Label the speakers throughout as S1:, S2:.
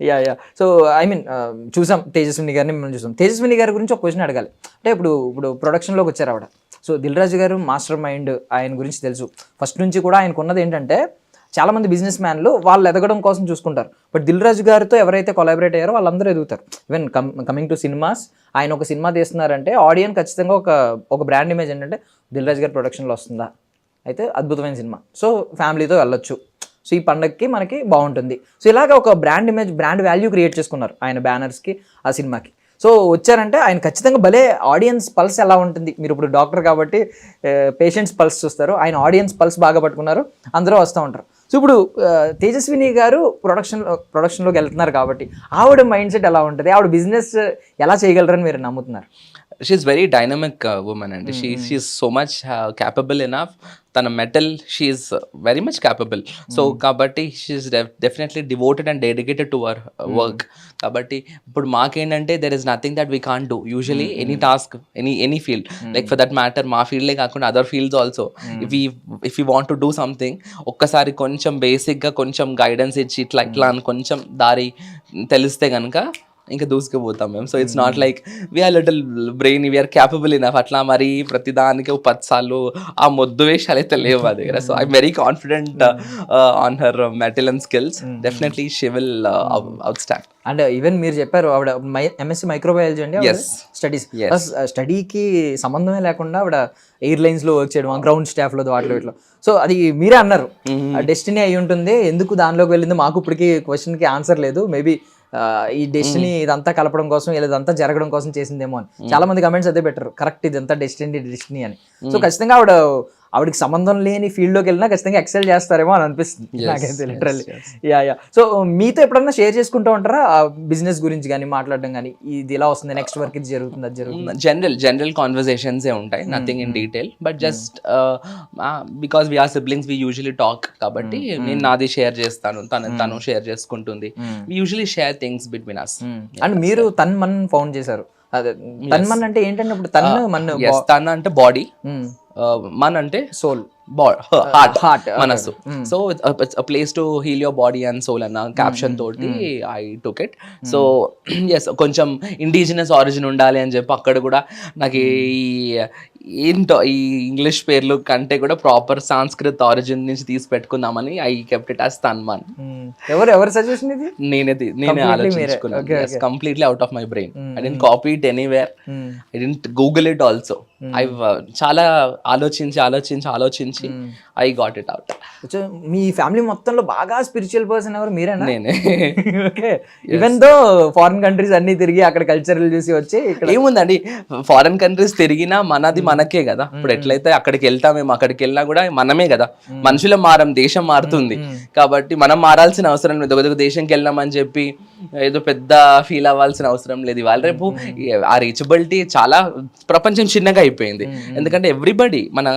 S1: Yeah yeah so I mean చూసాం తేజస్విని గారిని మనం చూసాం. తేజస్విని గారి గురించి ఒక క్వశ్చన్ అడగాలి. అంటే ఇప్పుడు ఇప్పుడు ప్రొడక్షన్లోకి వచ్చారు ఆవిడ. సో దిల్ రాజు గారు మాస్టర్ మైండ్ ఆయన గురించి తెలుసు. ఫస్ట్ నుంచి కూడా ఆయనకు ఉన్నది ఏంటంటే చాలామంది బిజినెస్ మ్యాన్లు వాళ్ళు ఎదగడం కోసం చూసుకుంటారు. బట్ దిల్ రాజు గారితో ఎవరైతే కొలాబరేట్ అయ్యారో వాళ్ళందరూ ఎదుగుతారు. Even come coming to cinemas ఆయన ఒక సినిమా తీస్తున్నారంటే ఆడియన్స్ ఖచ్చితంగా ఒక ఒక బ్రాండ్ ఇమేజ్ ఏంటంటే దిల్ రాజు గారి ప్రొడక్షన్లో వస్తుందా? అయితే అద్భుతమైన సినిమా సో ఫ్యామిలీతో వెళ్ళొచ్చు. సో ఈ పండగకి మనకి బాగుంటుంది. సో ఇలాగ ఒక brand image brand value create చేసుకున్నారు ఆయన బ్యానర్స్కి ఆ సినిమాకి. సో వచ్చారంటే ఆయన ఖచ్చితంగా భలే ఆడియన్స్ పల్స్ ఎలా ఉంటుంది. మీరు ఇప్పుడు డాక్టర్ కాబట్టి పేషెంట్స్ పల్స్ చూస్తారు. ఆయన ఆడియన్స్ పల్స్ బాగా పట్టుకున్నారు. అందరూ వస్తూ ఉంటారు. సో ఇప్పుడు తేజస్విని గారు ప్రొడక్షన్ ప్రొడక్షన్లోకి వెళ్తున్నారు కాబట్టి ఆవిడ మైండ్ సెట్ ఎలా ఉంటుంది? ఆవిడ బిజినెస్ ఎలా చేయగలరని మీరు నమ్ముతున్నారు?
S2: షీఈస్ వెరీ డైనమిక్ ఉమెన్ అండి. She she's so much capable enough తన mettle she's very much capable so కాబట్టి she's definitely devoted and dedicated to our work కాబట్టి ఇప్పుడు మాకేంటంటే there is nothing that we can do usually any task any any field like for that matter మా ఫీల్డే కాకుండా other fields also if if you want to do something ఒక్కసారి కొంచెం బేసిక్గా కొంచెం గైడెన్స్ ఇచ్చి ఇట్లా ఇట్లా అని కొంచెం దారి తెలిస్తే కనుక ఇంకా దూసుకుపోతాం మేము. So it's not like we are little brain we are capable enough అట్లా మరి ప్రతి దానికి సార్లు ఆ మొద్దు వేషాలు అయితే లేవు మా దగ్గర. So I'm very confident on her metal and skills definitely she will out stand
S1: అంటే ఈవెన్ మీరు చెప్పారు ఆవిడ ఎంఎస్సి మైక్రోబయాలజీ అండి. స్టడీస్. స్టడీకి సంబంధమే లేకుండా ఆవిడ ఎయిర్లైన్స్లో వర్క్ చేయడం గ్రౌండ్ స్టాఫ్లో వాటిలో ఇట్లా. సో అది మీరే అన్నారు. డెస్టినీ అయి ఉంటుంది. ఎందుకు దానిలోకి వెళ్ళింది మాకు ఇప్పటికి క్వశ్చన్కి ఆన్సర్ లేదు. మేబీ ఈ డెస్టినీ ఇదంతా కలపడం కోసం ఇదంతా జరగడం కోసం చేసిందేమో అని. చాలా మంది కమెంట్స్ అదే పెట్టారు. కరెక్ట్ ఇదంతా డెస్టినీ డెస్టినీ అని. సో ఖచ్చితంగా ఆవిడ ఆవిడకి సంబంధం లేని ఫీల్డ్లోకి వెళ్ళినా ఖచ్చితంగా ఎక్సెల్ చేస్తారేమో అని అనిపిస్తుంది. నాకైతే లిటరల్లీ యా యా సో మీతో ఎప్పుడన్నా షేర్ చేసుకుంటూ ఉంటారా? బిజినెస్ గురించి కానీ మాట్లాడడం కానీ ఇది ఇలా వస్తుంది? నెక్స్ట్ వర్క్ ఇది జరుగుతుంది? అది జరుగుతుంది?
S2: జనరల్ జనరల్ కాన్వర్జేషన్స్ ఏ ఉంటాయి. Nothing in detail but just because we are siblings we usually talk కాబట్టి నేను నాది షేర్ చేస్తాను. తను తను షేర్ చేసుకుంటుంది. We usually share things between us
S1: and మీరు తన్ మన్ ఫౌండ్ చేశారు. అదే తన్ మన్ అంటే ఏంటంటే ఇప్పుడు తన్ మన్
S2: తన అంటే బాడీ మన్ అంటే
S1: సోల్
S2: హార్ట్
S1: heart,
S2: మనస్సు. So place to heal your body and soul అన్న క్యాప్షన్ తోటి I took it so as కొంచెం ఇండిజినస్ ఆరిజిన్ ఉండాలి అని చెప్పి అక్కడ కూడా నాకు ఈ ఏంటో ఈ ఇంగ్లీష్ పేర్లు కంటే కూడా ప్రాపర్ సాంస్కృత్ ఆరిజిన్ నుంచి తీసి పెట్టుకుందామని I kept it as Tanman
S1: ఎవరు ఎవరు సజెషన్ ఇది?
S2: నేనే నేనే. ఆలోచించుకున్నాను. Completely out of my brain I didn't copy it anywhere I didn't Google it also I చాలా ఆలోచించి ఆలోచించి ఆలోచించి ఐ గాట్ ఇట్ అవుట్
S1: మీ ఫ్యామిలీ మొత్తంలో బాగా స్పిరిచువల్ పర్సన్ ఎవరు? మీరేనా?
S2: నేనే.
S1: Okay even though foreign countries అన్ని తిరిగి అక్కడ కల్చరల్ చూసి వచ్చి
S2: ఏముందండి? ఫారెన్ కంట్రీస్ తిరిగినా మనది మనకే కదా. ఇప్పుడు ఎట్లయితే అక్కడికి వెళ్తామేమో అక్కడికి వెళ్ళినా కూడా మనమే కదా. మనుషులం మారం దేశం మారుతుంది. కాబట్టి మనం మారాల్సిన అవసరం లేదు. ఒక దేశంకి వెళ్ళామని చెప్పి ఏదో పెద్ద ఫీల్ అవ్వాల్సిన అవసరం లేదు. ఇవాళ రేపు ఆ రీచబిలిటీ చాలా ప్రపంచం చిన్నగా అయిపోయింది. ఎందుకంటే ఎవ్రీబడి మన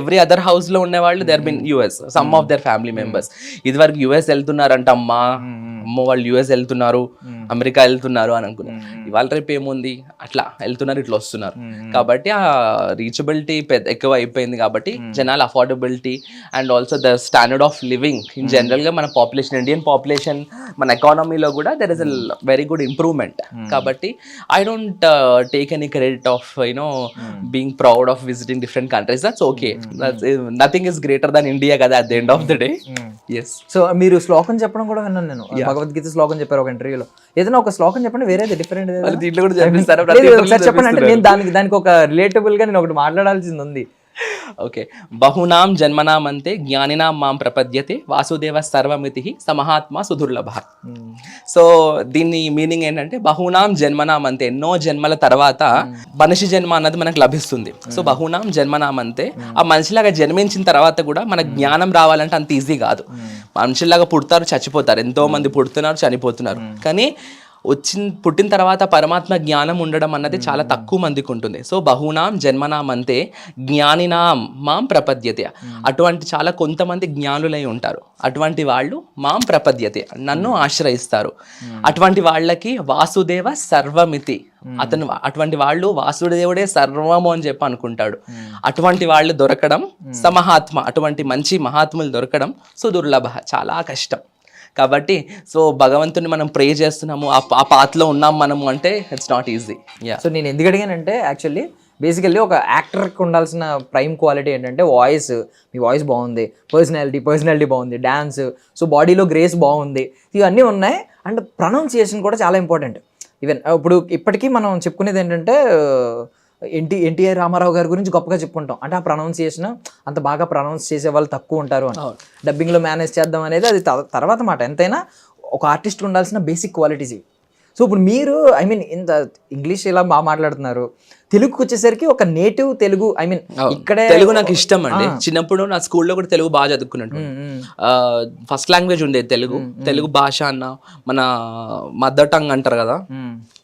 S2: ఎవ్రీ అదర్ హౌస్లో ఉండే వాళ్ళు there been US some of their family members ఇది వరకు యుఎస్ వెళ్తున్నారంట అమ్మా అమ్మో వాళ్ళు యుఎస్ వెళ్తున్నారు అమెరికా వెళ్తున్నారు అని అనుకున్నారు ఇవాళ రేపు ఏముంది? అట్లా వెళ్తున్నారు ఇట్లా వస్తున్నారు. కాబట్టి ఆ రీచబిలిటీ పెద్ద ఎక్కువ అయిపోయింది కాబట్టి జనాలు affordability and also the standard of living in జనరల్గా మన పాపులేషన్ ఇండియన్ పాపులేషన్ మన ఎకానమీలో కూడా there is a very good improvement కాబట్టి I don't take any credit of you know being proud of visiting different countries that's okay nothing is greater than India కదా at the end of the day yes
S1: so మీరు శ్లోకం చెప్పడం కూడా విన్నాను నేను. భగవద్గీత శ్లోకం చెప్పారు ఒక ఇంటర్వ్యూలో ఏదైనా ఒక శ్లోకం చెప్పండి వేరేది డిఫరెంట్
S2: దీంట్లో కూడా
S1: చెప్పండి అంటే నేను దానికి దానికి ఒక రిలేటబుల్గా నేను ఒకటి మాట్లాడాల్సింది ఉంది.
S2: ఓకే బహునాం జన్మనామంతే జ్ఞానినాం మాం ప్రపద్యతే వాసుదేవ సర్వమితి సమహాత్మ సుదుర్లభ. సో దీని మీనింగ్ ఏంటంటే బహునాం జన్మనాం అంతే ఎన్నో జన్మల తర్వాత మనిషి జన్మ అన్నది మనకు లభిస్తుంది. సో బహునాం జన్మనాం అంతే ఆ మనిషిలాగా జన్మించిన తర్వాత కూడా మన జ్ఞానం రావాలంటే అంత ఈజీ కాదు. మనుషుల్లాగా పుడతారు చచ్చిపోతారు. ఎంతో మంది పుడుతున్నారు చనిపోతున్నారు. కానీ వచ్చిన పుట్టిన తర్వాత పరమాత్మ జ్ఞానం ఉండడం అన్నది చాలా తక్కువ మందికి ఉంటుంది. సో బహునాం జన్మనాం అంతే జ్ఞానినాం మాం ప్రపద్యతే. అటువంటి చాలా కొంతమంది జ్ఞానులై ఉంటారు. అటువంటి వాళ్ళు మాం ప్రపద్యతే నన్ను ఆశ్రయిస్తారు. అటువంటి వాళ్ళకి వాసుదేవ సర్వమితి. అతను అటువంటి వాళ్ళు వాసుదేవుడే సర్వము అని చెప్పి అనుకుంటాడు. అటువంటి వాళ్ళు దొరకడం సమహాత్మ అటువంటి మంచి మహాత్ములు దొరకడం సుదుర్లభ చాలా కష్టం. కాబట్టి సో భగవంతుని మనం ప్రే చేస్తున్నాము ఆ పాత్లో ఉన్నాం మనము అంటే it's not easy yeah
S1: so నేను ఎందుకు అడిగానంటే యాక్చువల్లీ బేసికల్లీ ఒక యాక్టర్కి ఉండాల్సిన ప్రైమ్ క్వాలిటీ ఏంటంటే వాయిస్ మీ వాయిస్ బాగుంది పర్సనాలిటీ పర్సనాలిటీ బాగుంది డ్యాన్స్ సో బాడీలో గ్రేస్ బాగుంది. ఇవన్నీ ఉన్నాయి. అండ్ ప్రొనౌన్సియేషన్ కూడా చాలా ఇంపార్టెంట్ ఈవెన్ ఇప్పుడు ఇప్పటికీ మనం చెప్పుకునేది ఏంటంటే ఎన్టీ ఎన్టీఆర్ రామారావు గారి గురించి గొప్పగా చెప్పుకుంటాం. అంటే ఆ ప్రొనౌన్సియేషన్ అంత బాగా ప్రొనౌన్స్ చేసే వాళ్ళు తక్కువ ఉంటారు అని. డబ్బింగ్లో మేనేజ్ చేద్దాం అనేది అది తర్వాత మాట. ఎంతైనా ఒక ఆర్టిస్ట్ ఉండాల్సిన బేసిక్ క్వాలిటీస్ ఇవి. సో ఇప్పుడు మీరు ఐ మీన్ ఇంత ఇంగ్లీష్ ఇలా బాగా మాట్లాడుతున్నారు. తెలుగుకి వచ్చేసరికి ఒక నేటివ్ తెలుగు ఐ మీన్ ఇక్కడే
S2: తెలుగు నాకు ఇష్టం అండి చిన్నప్పుడు నా స్కూల్లో కూడా తెలుగు బాగా చదువుకున్నట్టు ఫస్ట్ లాంగ్వేజ్ ఉండేది తెలుగు. తెలుగు భాష అన్న మన మదర్ టంగ్ అంటారు కదా?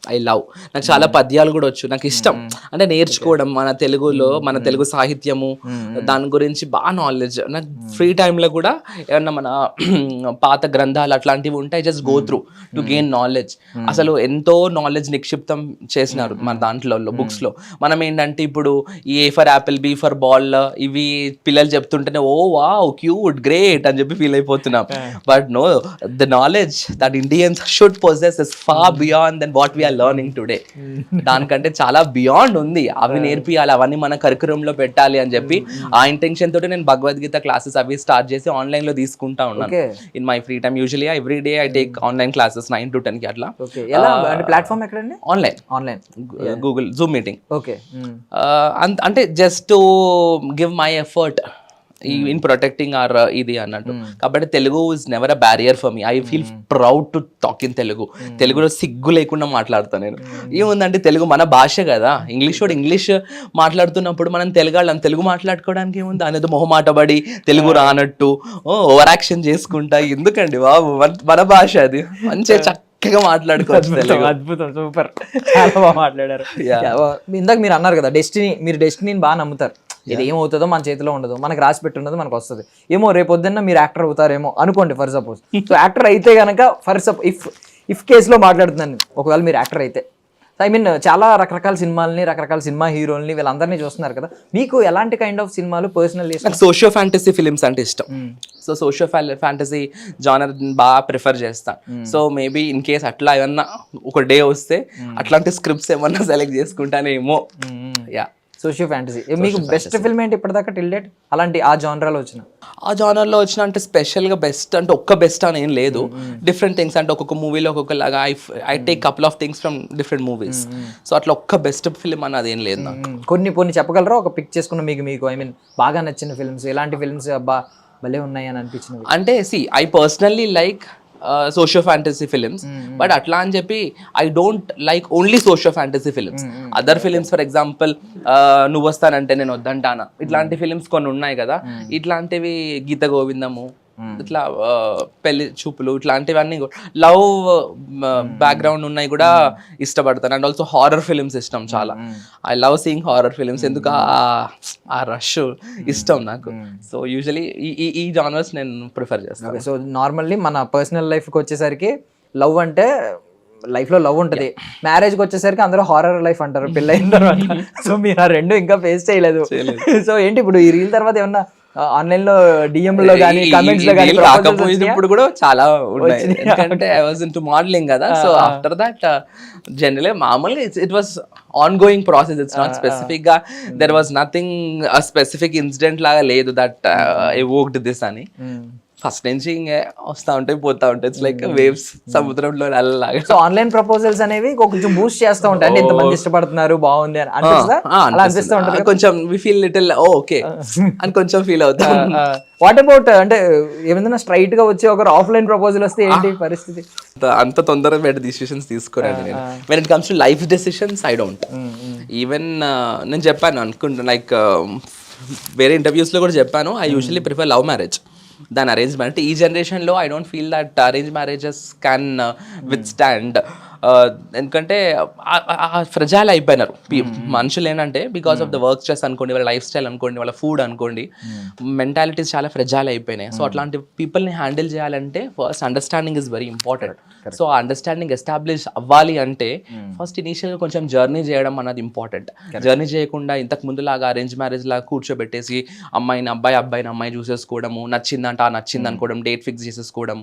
S2: I love. నాకు చాలా పద్యాలు కూడా వచ్చు. నాకు ఇష్టం. అంటే నేర్చుకోవడం మన తెలుగులో మన తెలుగు సాహిత్యము దాని గురించి బాగా నాలెడ్జ్ నాకు ఫ్రీ టైంలో కూడా ఏమన్నా మన పాత గ్రంథాలు అట్లాంటివి ఉంటాయి just go through to gain knowledge అసలు ఎంతో నాలెడ్జ్ నిక్షిప్తం చేసినారు మన దాంట్లో బుక్స్లో. మనం ఏంటంటే ఇప్పుడు A for apple B for ball ఇవి పిల్లలు చెప్తుంటేనే ఓ వావ్ క్యూట్ గ్రేట్ అని చెప్పి ఫీల్ అయిపోతున్నాం. But no the knowledge that Indians should possess is far beyond than what we are learning today దానికంటే చాలా బియాండ్ ఉంది. అవి నేర్పియాలి అవన్నీ మన curriculum లో పెట్టాలి అని చెప్పి ఆ ఇంటెన్షన్ తోటి నేను భగవద్గీత క్లాసెస్ అవి స్టార్ట్ చేసి ఆన్లైన్లో తీసుకుంటా ఉన్నాను. In my free time usually every day I take online classes nine to టెన్కి అట్లా.
S1: ప్లాట్ఫామ్ ఎక్కడండి?
S2: Online
S1: online
S2: Google Zoom meeting
S1: okay.
S2: అంటే just give my effort in protecting or ఇది అన్నట్టు. కాబట్టి Telugu is never a barrier for me I feel proud to talk in Telugu తెలుగులో సిగ్గు లేకుండా మాట్లాడతాను నేను. ఏముందంటే తెలుగు మన భాష కదా. ఇంగ్లీష్ వాడు ఇంగ్లీష్ మాట్లాడుతున్నప్పుడు మనం తెలుగు వాళ్ళం తెలుగు మాట్లాడుకోవడానికి ఏముంది? అనేది మొహమాటపడి తెలుగు రానట్టు ఓవర్ యాక్షన్ చేసుకుంటా. ఎందుకండి బాబు? మన- మన భాష అది. మంచిగా చక్కగా మాట్లాడుకోవచ్చు
S1: అద్భుతం సూపర్ చాలా బాగా మాట్లాడారు. ఇందాక మీరు అన్నారు కదా డెస్టినీ మీరు డెస్టినీని బాగా నమ్ముతారు. ఇది ఏమవుతుందో మన చేతిలో ఉండదు మనకి రాసి పెట్టి ఉన్నది మనకు వస్తుంది. ఏమో రేపు పొద్దున్న మీరు యాక్టర్ అవుతారేమో అనుకోండి ఫర్ సపోజ్ సో యాక్టర్ అయితే కనుక ఫర్ సప్ ఇఫ్ ఇఫ్ కేసులో మాట్లాడుతున్నాను నేను. ఒకవేళ మీరు యాక్టర్ అయితే. ఐ మీన్ చాలా రకరకాల సినిమాలని రకరకాల సినిమా హీరోల్ని వీళ్ళందరినీ చూస్తున్నారు కదా. మీకు ఎలాంటి కైండ్ ఆఫ్ సినిమాలు పర్సనల్
S2: నాకు సోషియో ఫ్యాంటసీ ఫిలిమ్స్ అంటే ఇష్టం. సో సోషియో ఫ్యాంటసీ జానర్ బాగా ప్రిఫర్ చేస్తాను సో మేబీ ఇన్ కేస్ అట్లా ఏమన్నా ఒక డే వస్తే అట్లాంటి స్క్రిప్ట్స్ ఏమన్నా సెలెక్ట్ చేసుకుంటానేమో. Yeah
S1: socio fantasy. మీకు బెస్ట్ ఫిల్మ్ ఏంటి ఇప్పటిదాకా టిల్ డేట్ అలాంటి ఆ జానరాలో వచ్చిన?
S2: ఆ జానర్లో వచ్చిన అంటే స్పెషల్గా బెస్ట్ అంటే ఒక్క బెస్ట్ అని ఏం లేదు. డిఫరెంట్ థింగ్స్ అంటే ఒక్కొక్క మూవీలో ఒక్కొక్క లాగా I I take couple of things from different movies so అట్లా ఒక్క బెస్ట్ ఫిలిం అన్నది ఏం లేదు నాకు.
S1: కొన్ని కొన్ని చెప్పగలరా? ఒక పిక్ చేసుకున్న మీకు మీకు ఐ మీన్ బాగా నచ్చిన ఫిల్మ్స్ ఎలాంటి ఫిల్మ్స్ అబ్బా భలే ఉన్నాయి అని అనిపించినవి?
S2: అంటే see I personally like socio fantasy films but అట్లా అని చెప్పి I don't like only socio fantasy films other films for example నువ్వు వస్తానంటే నేను వద్దంటానా? ఇట్లాంటి ఫిలిమ్స్ కొన్ని ఉన్నాయి కదా. ఇట్లాంటివి గీత గోవిందము ఇట్లా ఆ, పెళ్ళి చూపులు ఇట్లాంటివన్నీ లవ్ బ్యాక్గ్రౌండ్ ఉన్నాయి కూడా ఇష్టపడతాను. అండ్ ఆల్సో హారర్ ఫిలిమ్స్ ఇష్టం చాలా. I love seeing horror films ఎందుకు ఆ- ఆ రష్ ఇష్టం నాకు. సో యూజువలీ ఈ ఈ- ఈ జానర్స్ నేను ప్రిఫర్ చేస్తాను.
S1: సో నార్మల్లీ మన పర్సనల్ లైఫ్కి వచ్చేసరికి లవ్ అంటే లైఫ్లో లవ్ ఉంటుంది. మ్యారేజ్కి వచ్చేసరికి అందరూ హారర్ లైఫ్ అంటారు పెళ్ళైన తర్వాత. సో మీరు ఆ రెండు ఇంకా ఫేస్ చేయలేదు. సో ఏంటి ఇప్పుడు ఈ రీల్ తర్వాత ఏమన్నా ఆన్లైన్లో DM లో కానీ కమెంట్స్లో కానీ
S2: ఇప్పుడు కూడా చాలా ఉన్నాయి. ఎందుకంటే I was into modelling కదా సో ఆఫ్టర్ దట్ జనరల్ మామూలుగా it was ongoing process it's not స్పెసిఫిక్గా there was nothing specific incident లాగా లేదు దట్ ఎవోక్డ్ దిస్ అని. ఫస్ట్ నుంచి ఇంకే వస్తా ఉంటాయి పోతా ఉంటాయి ఇట్స్ లైక్ వేవ్స్ సముద్రంలో అల్లలాగా
S1: సో ఆన్లైన్ ప్రపోజల్స్ అనేవి కొంచెం బూస్ట్ చేస్తూ ఉంటాయి. అంటే ఇంతమంది ఇష్టపడుతున్నారు బాగుంది అని
S2: ఆ,
S1: అలా అనిపిస్తూ. ఉంటుంది
S2: ఆ, కొంచెం వి ఫీల్ లిటిల్ ఓకే అని కొంచెం ఫీల్ అవుతాం.
S1: వాట్ అబౌట్ అంటే ఏమైనా స్ట్రైట్గా వచ్చి ఒకరు ఆఫ్లైన్ ప్రపోజల్ వస్తే ఏంటి పరిస్థితి?
S2: అంత- తొందరగా పెద్ద డిసిషన్స్ తీసుకోరండి నేను. When it comes to life decisions I don't even నేను చెప్పాను అనుకుంటా లైక్ వేరే interviews లో కూడా చెప్పాను I usually prefer love marriage దాని అరేంజ్ మ్యారేజ్ అంటే ఈ జనరేషన్లో I don't feel that arrange marriages can withstand ఎందుకంటే ఫ్రెజైల్ అయిపోయినారు. మనుషులు ఏంటంటే because of the work stress అనుకోండి వాళ్ళ లైఫ్ స్టైల్ అనుకోండి వాళ్ళ ఫుడ్ అనుకోండి మెంటాలిటీస్ చాలా ఫ్రెజైల్ అయిపోయినాయి. సో అట్లాంటి పీపుల్ని హ్యాండిల్ చేయాలంటే first understanding is very important so uh understanding establish అవ్వాలి అంటే ఫస్ట్ ఇనీషియల్గా కొంచెం జర్నీ చేయడం అన్నది ఇంపార్టెంట్ జర్నీ చేయకుండా ఇంతకు ముందు లాగా అరేంజ్ మ్యారేజ్ లాగా కూర్చోబెట్టేసి అమ్మాయిని అబ్బాయి అబ్బాయిని అమ్మాయి చూసేసుకోవడము నచ్చిందంట నచ్చింది అనుకోవడం డేట్ ఫిక్స్ చేసేసుకోవడం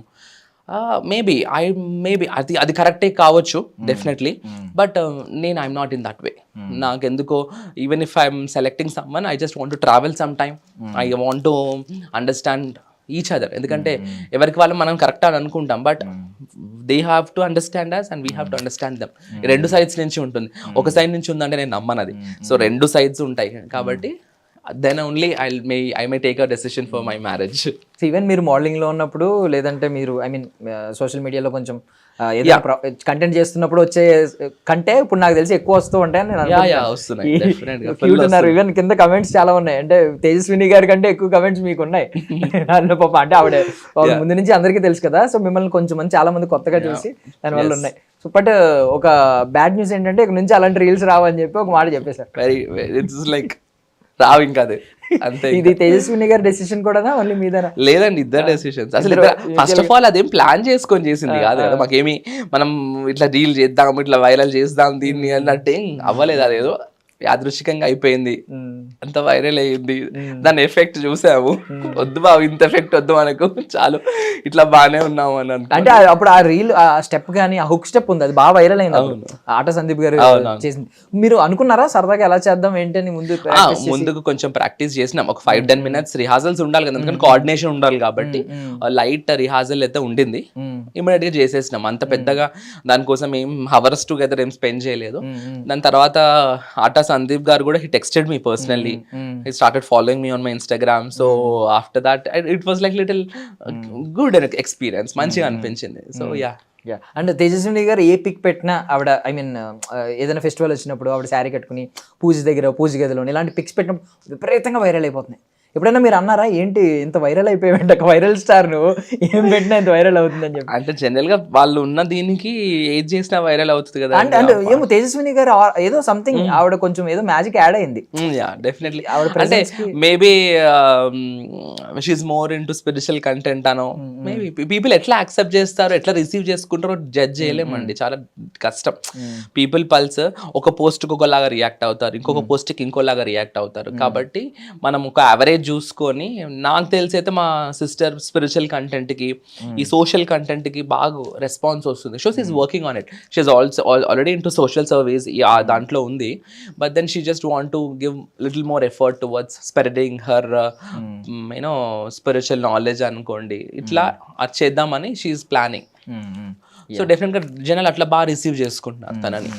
S2: మేబీ ఐ మేబీ అది అది కరెక్టే కావచ్చు డెఫినెట్లీ బట్ నేను I'm not in that way నాకెందుకో even if I'm selecting someone I just want to travel some time I want to understand each other ఎందుకంటే ఎవరికి వాళ్ళు మనం కరెక్ట్ అని అనుకుంటాం but they have to understand us and we have to understand them రెండు sides నుంచి ఉంటుంది. ఒక సైడ్ నుంచి ఉందంటే నేను నమ్మనది సో రెండు సైడ్స్ ఉంటాయి. కాబట్టి then only I may I may take a decision for my marriage
S1: even మీరు modeling లో ఉన్నప్పుడు లేదంటే మీరు ఐ మీన్ సోషల్ మీడియాలో కొంచెం ఏదైనా కంటెంట్ చేస్తున్నప్పుడు వచ్చే కంటే ఇప్పుడు నాకు తెలిసి ఎక్కువ వస్తూ ఉంటాయని నేను ఉన్నారు. ఈవెన్ కింద కమెంట్స్ చాలా ఉన్నాయి. అంటే తేజస్విని గారి కంటే ఎక్కువ కమెంట్స్ మీకు ఉన్నాయి. దాంట్లో పాప అంటే ఆవిడ ఆవిడ ముందు నుంచి అందరికీ తెలుసు కదా. సో మిమ్మల్ని కొంచెం మంది చాలా మంది కొత్తగా చూసి దానివల్ల ఉన్నాయి. సో బట్ ఒక బ్యాడ్ న్యూస్ ఏంటంటే ఇక్కడ నుంచి అలాంటి రీల్స్ రావని చెప్పి ఒక మాట చెప్పేశారు.
S2: వెరీ ఇట్స్ లైక్ రావు ఇంకా అది. అంతే
S1: ఇది తేజస్విని గారి డెసిషన్ కూడా మళ్ళీ మీదనా?
S2: లేదండి ఇద్దరు డెసిషన్స్ అసలు ఫస్ట్ ఆఫ్ ఆల్ అదేం ప్లాన్ చేసుకొని చేసింది కాదు కదా. మాకేమి మనం ఇట్లా రీల్ చేద్దాం ఇట్లా వైరల్ చేద్దాం దీన్ని అన్నట్టు ఏం అవ్వలేదు. అదేదో యాదృచ్ఛికంగా అయిపోయింది. అంత వైరల్ అయ్యింది. దాని ఎఫెక్ట్ చూసాము. వద్దు బాబు ఇంత ఎఫెక్ట్ వద్దు మనకు. చాలు ఇట్లా బాగానే ఉన్నాము అని
S1: అంటే అప్పుడు ఆ రీల్ ఆ స్టెప్ కానీ ఆ హుక్ స్టెప్ ఉంది. అది బాగా వైరల్ అయింది ఆట సందీప్ గారు చేసింది. మీరు అనుకున్నారా సరదాగా ఎలా చేద్దాం ఏంటి అని ముందు
S2: ముందుకు కొంచెం ప్రాక్టీస్ చేసినాం. ఒక ఫైవ్ టెన్ మినిట్స్ రిహార్సల్స్ ఉండాలి కదా. ఎందుకంటే కోఆర్డినేషన్ ఉండాలి కాబట్టి లైట్ రిహార్సల్ అయితే ఉండింది. ఇమీడియట్గా చేసేసినాం. అంత పెద్దగా దానికోసం ఏం హవర్స్ టుగెదర్ ఏం స్పెండ్ చేయలేదు. దాని తర్వాత ఆటా సందీప్ గారు కూడా he texted me personally he started following me on my Instagram so after that it was like little good experience మంచిగా అనిపించింది. So yeah
S1: yeah and Tejaswini గారు ఏ పిక్ పెట్టినా ఆవిడ ఐ మీన్ ఏదైనా ఫెస్టివల్ వచ్చినప్పుడు ఆవిడ శారీ కట్టుకుని పూజ దగ్గర పూజ గదిలో ఇలాంటి పిక్స్ పెట్టినప్పుడు విపరీతంగా వైరల్ అయిపోతున్నాయి. ఎప్పుడైనా మీరు అన్నారా ఏంటి ఇంత వైరల్ అయిపోయావంటే ఒక వైరల్ స్టార్ నువ్వు ఏం పెట్టినా ఇంత వైరల్ అవుతుందని చెప్పి?
S2: అంటే జనరల్గా వాళ్ళు ఉన్న దీనికి ఏది చేసినా వైరల్ అవుతుంది కదా
S1: అంటే అంటే ఏమో తేజస్విని గారు ఏదో సంథింగ్ ఆవిడ కొంచెం ఏదో మ్యాజిక్ యాడ్ అయింది.
S2: డెఫినెట్లీ
S1: ఆవిడ
S2: అంటే
S1: కి-
S2: maybe she's more into spiritual content అనో మేబీ పీపుల్ ఎట్లా యాక్సెప్ట్ చేస్తారో ఎట్లా రిసీవ్ చేసుకుంటారో జడ్జ్ చేయలేమండి చాలా కష్టం. పీపుల్ పల్స్ ఒక పోస్ట్కి ఒకలాగా రియాక్ట్ అవుతారు ఇంకొక పోస్ట్కి ఇంకోలాగా రియాక్ట్ అవుతారు. కాబట్టి మనం ఒక యావరేజ్ చూసుకొని నాకు తెలిసి అయితే మా సిస్టర్ స్పిరిచువల్ కంటెంట్కి ఈ సోషల్ కంటెంట్కి బాగా రెస్పాన్స్ వస్తుంది. She's is working on it she's also already into social service దాంట్లో ఉంది. But then she just want to give little more effort towards spreading her you know spiritual knowledge అనుకోండి. ఇట్లా అది చేద్దామని she planning so డెఫినెట్గా జనాలు అట్లా బాగా రిసీవ్ చేసుకుంటున్నారు తనని.